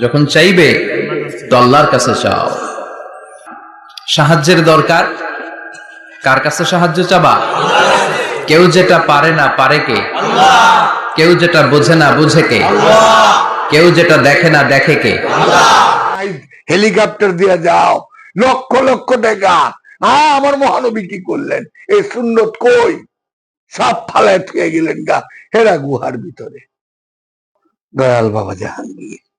যখন চাইবে, তো আল্লাহর কাছে চাও। সাহায্যের দরকার? কার কাছে সাহায্য চাবা? কেউ যেটা পারে না পারে কে? কেউ যেটা বোঝে না বুঝে কে? কেউ যেটা দেখে না দেখে কে? হেলিকপ্টার দিয়ে যাও। লক্ষ লক্ষ টাকা। হ্যাঁ আমার মহানবী কি করলেন? এই সুন্নত কই? সব ফালায় থুয়ে গেলেন গা। হেরা গুহার ভিতরে। দয়াল বাবা জাহাঙ্গীর।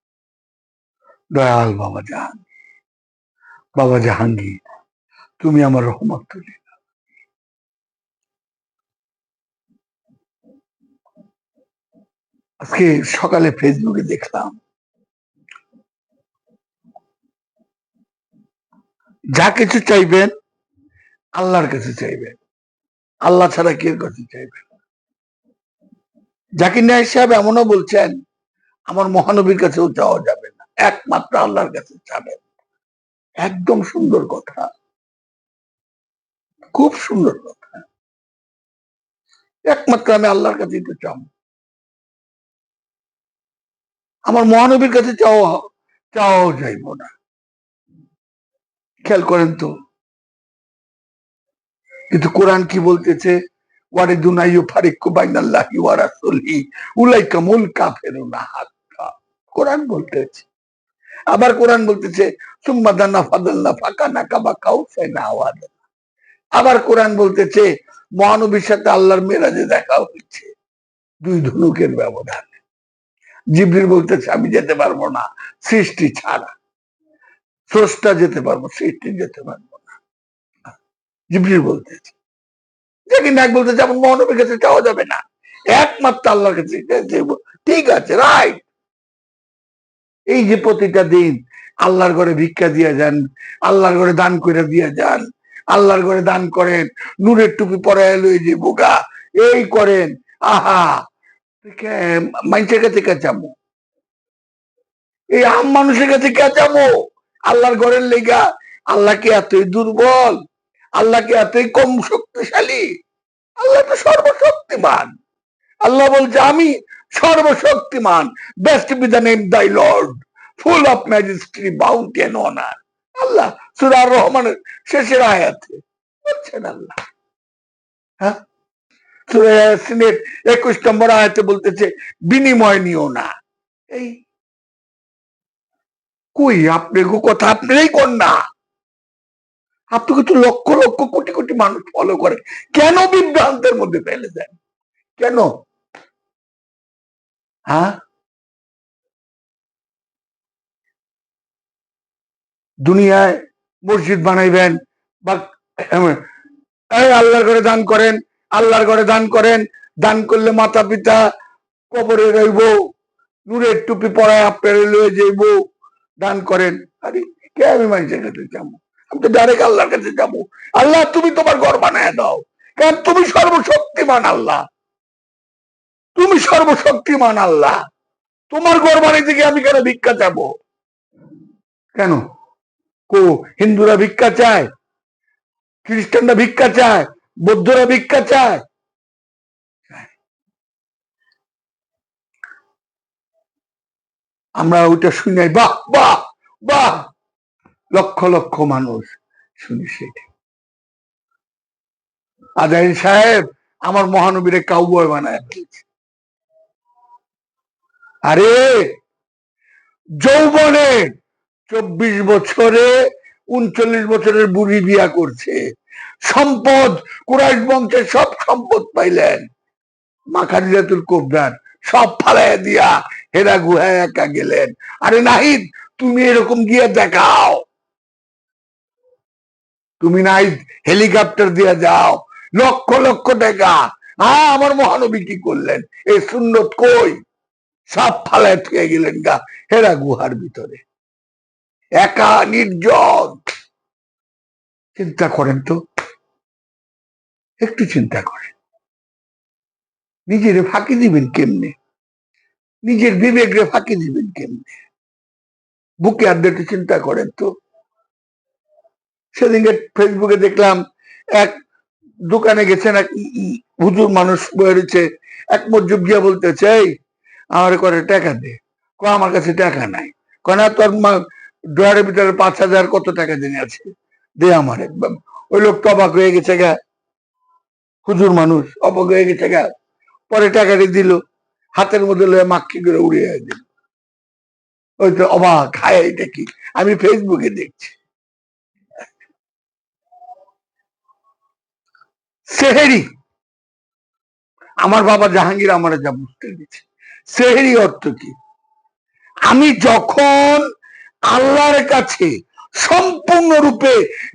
দয়াল বাবা জাহাঙ্গীর। বাবা জাহাঙ্গীর, তুমি আমার রহমত তুলে। আজকে সকালে ফেসবুকে দেখলাম, যা কিছু চাইবেন, আল্লাহর কাছে চাইবেন। আল্লাহ ছাড়া কে কাছে চাইবেন জাকির নায়ক সাহেব এমনও বলছেন, আমার মহানবীর কাছেও চাওয়া যাবে একমাত্র আল্লাহর কাছে চাবেন একদম সুন্দর কথা। খুব সুন্দর কথা। একমাত্র আমি আল্লাহর কাছেই তো চাব আমার মহানবীর কাছে চাওয়া, চাওয়াও যাইব না। খেয়াল করেন তো। কিন্তু কোরআন কি বলতেছে? ওয়ারে দুনাইও ফারিকু বাইনাল্লাহি ওয়া উলাইকা মুল কাফিরুনা হাক্কা। কোরআন বলতেছে। আবার কোরআন বলতেছে আবার কোরআন বলতেছে, মহানবীর সাথে আল্লাহর মেরাজে দেখা হচ্ছে দুই ধনুকের ব্যবধান। জিবরিল বলতেছে, আমি যেতে পারব না, সৃষ্টি ছাড়া। স্রষ্টা যেতে পারব, সৃষ্টি যেতে পারব বলতেছে আমার মহানবীর কাছে চাওয়া যাবে না। একমাত্র আল্লাহর কাছে ঠিক আছে, রাইট। এই যে প্রতিটা দিন আল্লাহর ঘরে ভিক্ষা দিয়ে যান, আল্লাহর ঘরে দান করে দিয়ে যান, আল্লাহর ঘরে দান করেন, নুরের টুপি লই যে বোকা এই করেন, আহা মানুষের কাছে কে চাবো এই আম মানুষের কাছে কে চাবো আল্লাহর ঘরের লেগা, আল্লাহ কি এতই দুর্বল? আল্লাহ কি এতই কম শক্তিশালী? আল্লাহ তো সর্বশক্তিমান। আল্লাহ বলছে, আমি সর্বশক্তিমান blessed be the name thy lord full of majesty bounty and honour Allah সুরার রহমানের শেষের আয়াতে বলছেন আল্লাহ। হ্যাঁ? একুশ নম্বর আয়াতে বলতেছে, বিনিময় নিও না। এই? কই আপনি কথা আপনারই কর না? আপনাকে তো লক্ষ লক্ষ কোটি কোটি মানুষ ফলো করে কেন বিভ্রান্তের মধ্যে ফেলে দেন? কেন? হ্যাঁ দুনিয়ায় মসজিদ বানাইবেন, বা এই আল্লাহর ঘরে দান করেন, আল্লাহর ঘরে দান করেন, দান করলে মাতা পিতা কবরে রইব, নূরের টুপি পরায় আপনার লয়ে যাইব, দান করেন। আরে, কে আমি মানুষের কাছে যাব? আমি তো ডাইরেক্ট আল্লাহর কাছে যাব। আল্লাহ, তুমি তোমার ঘর বানায় দাও। কারণ তুমি সর্বশক্তিমান আল্লাহ। তুমি সর্বশক্তিমান আল্লাহ। তোমার বানাইতে গিয়ে আমি কেন ভিক্ষা চাবো? কেন? কো, হিন্দুরা ভিক্ষা চায়? খ্রিস্টানরা ভিক্ষা চায়? বৌদ্ধরা ভিক্ষা চায়? আমরা ওইটা শুনে বাহ বাহ বাহ! লক্ষ লক্ষ মানুষ শুনি সেটা। আদাইল সাহেব, আমার মহানবীরে কাউবয় বানায় ফেলছে। আরে, যৌবনে চব্বিশ বছরে উনচল্লিশ বছরের বুড়ি বিয়া করছে। সম্পদ, কুরাইশ বংশের সব সম্পদ পাইলেন। মাখারিজাতুল কোবরার সব ফালাইয়া দিয়া হেরা গুহায় একা গেলেন। আরে নাহিদ, তুমি এরকম গিয়ে দেখাও। তুমি নাই হেলিকপ্টার দিয়ে যাও। লক্ষ লক্ষ টাকা। হ্যাঁ আমার মহানবী কি করলেন? এই সুন্নত কই? সব ফালায় থুয়ে গেলেন গা, হেরা গুহার ভিতরে। একা, নির্জন। চিন্তা করেন তো। একটু চিন্তা করেন। নিজের ফাঁকি দিবেন কেমনে? নিজের বিবেকরে ফাঁকি দিবেন কেমনে? বুকে আর একটু চিন্তা করেন তো। সেদিনকে ফেসবুকে দেখলাম, এক দোকানে গেছেন এক হুজুর মানুষ বয়ে এক মজ্জুব গিয়া বলতেছে, এই আমার করে টাকা দে। কো আমার কাছে টাকা নাই। কনা তোর মা ড্রয়ারের ভিতরে পাঁচ হাজার কত টাকা দিনে আছে? দে আমার। ওই লোক তো অবাক হয়ে গেছে গা। হুজুর মানুষ, অবাক হয়ে গেছে গা। পরে টাকাটি দিল। হাতের মধ্যে লয়ে মাক্কি করে উড়িয়ে দিল। ওই তো অবাক। হায়, এটা কি? আমি ফেসবুকে দেখছি। সেহেরি, আমার বাবা জাহাঙ্গীর আমার যা বুঝতে দিচ্ছে সেহেরি অর্থ কি? আমি যখন আল্লাহর কাছে সম্পূর্ণরূপে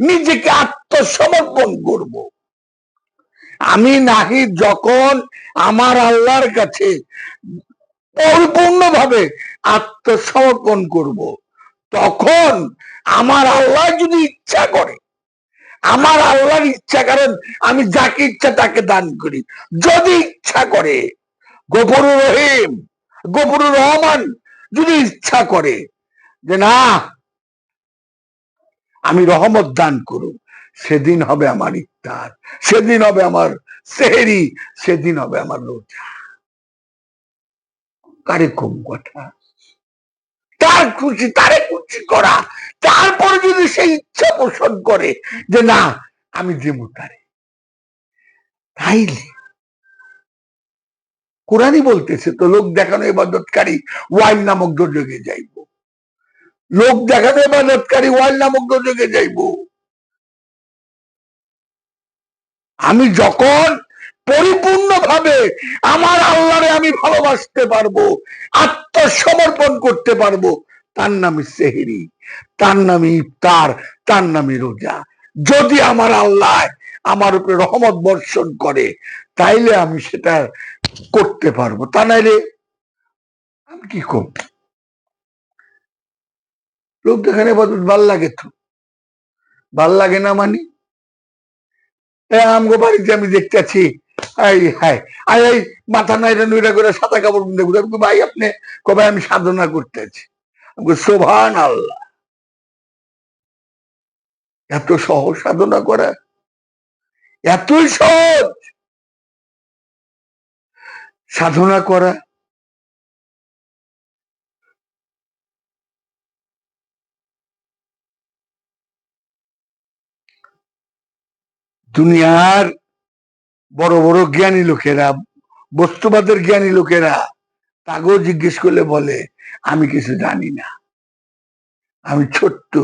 নিজেকে আত্মসমর্পণ করব, আমি নাহি যখন আমার আল্লাহর কাছে পরিপূর্ণভাবে আত্মসমর্পণ করব, তখন আমার আল্লাহ যদি ইচ্ছা করে, আমার আল্লাহর ইচ্ছা কারণ আমি যাকে ইচ্ছা তাকে দান করি। যদি ইচ্ছা করে গফরুর রহিম, গফরুর রহমান যদি ইচ্ছা করে যে না, আমি রহমত দান করুক, সেদিন হবে আমার ইফতার, সেদিন হবে আমার সেহেরি, সেদিন হবে আমার রোজা। কারে কম কথা? তার খুশি, তারে খুশি করা। তারপর যদি সে ইচ্ছা পোষণ করে যে না, আমি দেবো তারে। তাইলে কোরআনই বলতেছে, তো লোক দেখানো ইবাদতকারী, ওয়াইল নামক দুর্যোগে যাইব। লোক দেখানো ইবাদতকারী, ওয়াইল নামক দুর্যোগে যাইব। আমি যখন পরিপূর্ণভাবে আমার আল্লাহরে আমি ভালোবাসতে পারব, আত্মসমর্পণ করতে পারব, তার নামে সেহেরি, তার নামে ইফতার, তার নামে রোজা। যদি আমার আল্লাহ আমার উপরে রহমত বর্ষণ করে, তাইলে আমি সেটা করতে পারব। তা নাইলে আমি কি করব? লোক দেখানে ভালো লাগে তো। ভালো লাগে না মানে? আমগো বাড়িতে আমি আই এই মাথা নাইরা নুইরা করে সাদা কাপড় ঘুরে আমি ভাই, আপনি কবে আমি সাধনা করতেছি আমি সোভান আল্লাহ এত সহজ সাধনা করা? এতই সহজ! সাধনা করা। দুনিয়ার বড় বড় জ্ঞানী লোকেরা, বস্তুবাদের জ্ঞানী লোকেরা তাকেও জিজ্ঞেস করলে বলে, আমি কিছু জানি না। আমি ছোট্ট।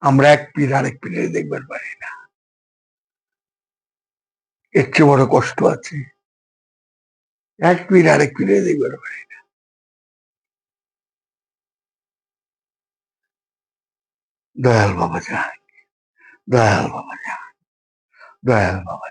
আমরা এক পীর আরেক পীরের দেখবার পারি না। এর চেয়ে বড় কষ্ট আছে। এক মিনিট, আরেক পিনে দেখবার পারি না দয়াল বাবা জাহাঙ্গীর দয়াল বাবা জাহাঙ্গীর দয়াল বাবা